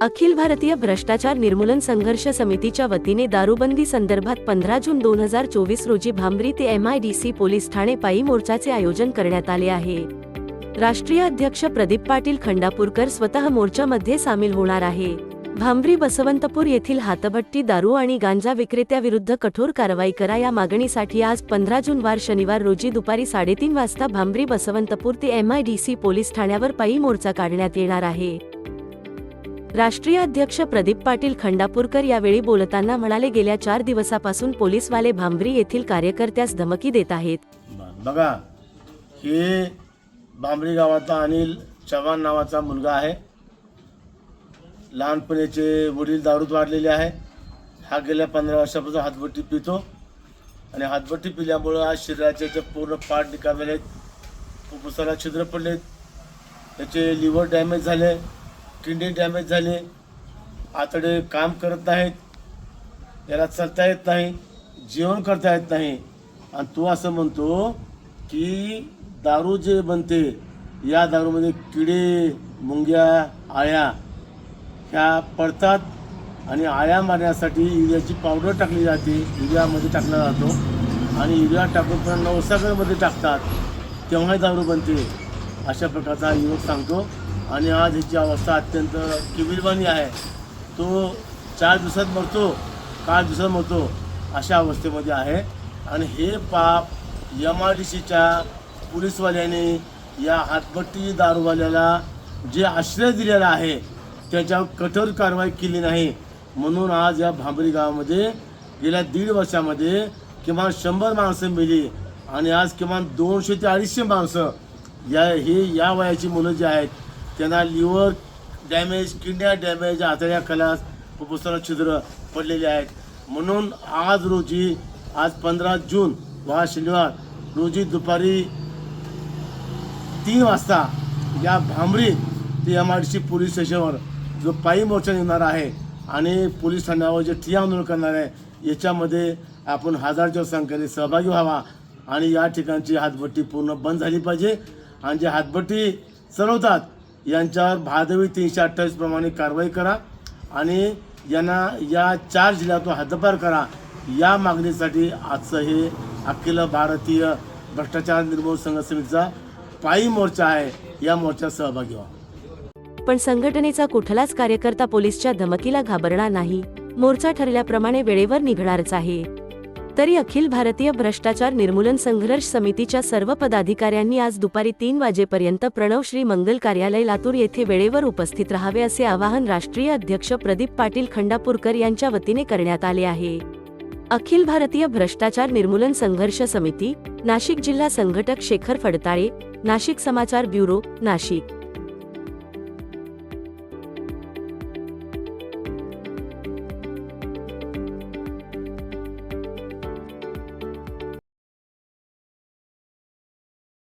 अखिल भारतीय भ्रष्टाचार निर्मूलन संघर्ष समितीच्या वतीने दारूबंदी संदर्भात पंधरा जून दोन हजार चोवीस रोजी भांबरी ते M I D C police Thane पायी मोर्चाचे आयोजन करण्यात आले आहे. राष्ट्रीय अध्यक्ष प्रदीप पाटील खंडापूरकर स्वतः मोर्चामध्ये सामील होणार आहे. भांबरी बसवंतपूर येथील हातभट्टी दारू आणि गांजा विक्रेत्याविरुद्ध कठोर कारवाई करा या मागणीसाठी आज पंधरा जून वार शनिवार रोजी दुपारी साडेतीन वाजता भांबरी बसवंतपूर ते M I D C police ठाण्यावर पायी मोर्चा काढण्यात येणार आहे. राष्ट्रीय अध्यक्ष प्रदीप पाटील खंडापूरकर यावेळी बोलताना म्हणाले गेल्या चार दिवसापासून पोलीसवाले भांबरी येथील कार्यकर्त्यास धमकी देत आहेत. बघा हे भांबरी गावाचा अनिल चव्हाण नावाचा मुलगा आहे. लहानपणीचे वडील दारूत वाढलेले आहे. हा गेल्या पंधरा वर्षापासून हातबट्टी पितो आणि हातबट्टी पिल्यामुळं आज शरीराचे जे पूर्ण पाठ निकामले आहेत फुफ्फुसाला छिद्र पडलेत. त्याचे लिव्हर डॅमेज झाले. किडनी डॅमेज झाले आतडे काम करत नाहीत याला चालता येत नाही जेवण करता येत नाही. आणि तो असं म्हणतो की दारू जे बनते या दारूमध्ये किडे मुंग्या आळ्या ह्या पडतात आणि आळ्या मारण्यासाठी युरियाची पावडर टाकली जाते युरियामध्ये टाकला जातो. आणि युरिया टाकून पण नवसागरमध्ये टाकतात तेव्हाही दारू बनते. अशा प्रकारचा युवक सांगतो. आणि आज ह्याची अवस्था अत्यंत किबिलबानी आहे. तो चार दिवसात मरतो पाच दिवसात मरतो अशा अवस्थेमध्ये आहे. आणि हे पाप एम आर डी सीच्या पोलीसवाल्याने या हातभट्टी दारूवाल्याला जे आश्रय दिलेला आहे त्याच्यावर कठोर कारवाई केली नाही. म्हणून आज या भांबरी गावामध्ये गेल्या दीड वर्षामध्ये किमान शंभर माणसं मेली आणि आज किमान दोनशे ते अडीचशे माणसं या हे या वयाची मुलं जी आहेत त्यांना लिव्हर डॅमेज किडन्या डॅमेज आतड्या खलास फुफ्फुसाला छिद्र पडलेले आहेत. म्हणून आज रोजी आज पंधरा जून वा शनिवार रोजी दुपारी तीन वाजता या भांबरी ते M R D C police स्टेशनवर जो पायी मोर्चा निघणार आहे आणि पोलीस ठाण्यावर जे ठिय्या आंदोलन करणार आहे याच्यामध्ये आपण हजारच्या संख्येने सहभागी व्हावा आणि या ठिकाणची हातभट्टी पूर्ण बंद झाली पाहिजे. आणि जे हातभट्टी चालवतात यांच्यावर भादवी तीनशे अठ्ठावीस प्रमाणे कारवाई करा आणि यांना या चार जिल्ह्यातून हद्दपार करा या मागणीसाठी आजचं हे अखिल भारतीय भ्रष्टाचार निर्मूलन संघ समितीचा पायी मोर्चा आहे. या मोर्चात सहभागी व्हा. पण संघटनेचा कुठलाच कार्यकर्ता पोलीसच्या धमकीला घाबरणार नाही. मोर्चा ठरल्याप्रमाणे वेळेवर निघणारच आहे. तरी अखिल भारतीय भ्रष्टाचार निर्मूलन संघर्ष समितीच्या सर्व पदाधिकाऱ्यांनी आज दुपारी तीन वाजेपर्यंत प्रणव श्री मंगल कार्यालय लातूर येथे वेळेवर उपस्थित राहावे असे आवाहन राष्ट्रीय अध्यक्ष प्रदीप पाटील खंडापूरकर यांच्या वतीने करण्यात आले आहे. अखिल भारतीय भ्रष्टाचार निर्मूलन संघर्ष समिती नाशिक जिल्हा संघटक शेखर फडताळे नाशिक समाचार ब्युरो नाशिक.